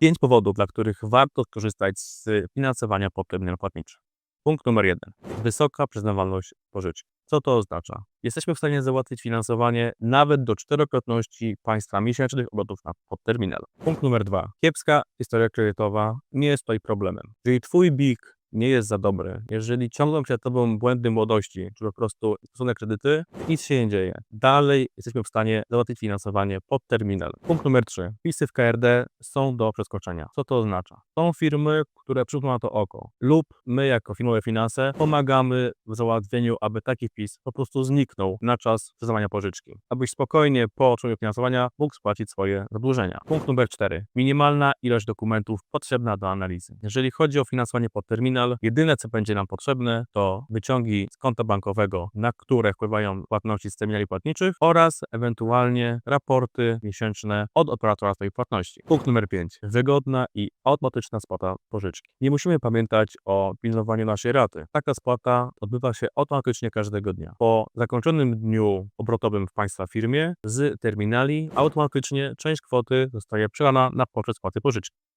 Pięć powodów, dla których warto skorzystać z finansowania pod terminal płatniczy. Punkt numer jeden. Wysoka przyznawalność pożyczki. Co to oznacza? Jesteśmy w stanie załatwić finansowanie nawet do czterokrotności państwa miesięcznych obrotów na podterminal. Punkt numer dwa. Kiepska historia kredytowa nie jest tutaj problemem. Jeżeli twój BIK nie jest za dobry, jeżeli ciągną się za tobą błędy młodości, czy po prostu stosunek kredyty, nic się nie dzieje. Dalej jesteśmy w stanie załatwić finansowanie pod terminal. Punkt numer 3. Wpisy w KRD są do przeskoczenia. Co to oznacza? Są firmy, które przymkną na to oko lub my jako firmowe finanse pomagamy w załatwieniu, aby taki wpis po prostu zniknął na czas przyznawania pożyczki. Abyś spokojnie po otrzymaniu finansowania mógł spłacić swoje zadłużenia. Punkt numer 4. Minimalna ilość dokumentów potrzebna do analizy. Jeżeli chodzi o finansowanie pod terminal, jedyne co będzie nam potrzebne to wyciągi z konta bankowego, na które wpływają płatności z terminali płatniczych oraz ewentualnie raporty miesięczne od operatora swojej płatności. Punkt numer 5. Wygodna i automatyczna spłata pożyczki. Nie musimy pamiętać o pilnowaniu naszej raty. Taka spłata odbywa się automatycznie każdego dnia. Po zakończonym dniu obrotowym w Państwa firmie z terminali automatycznie część kwoty zostaje przelana na poczet spłaty pożyczki.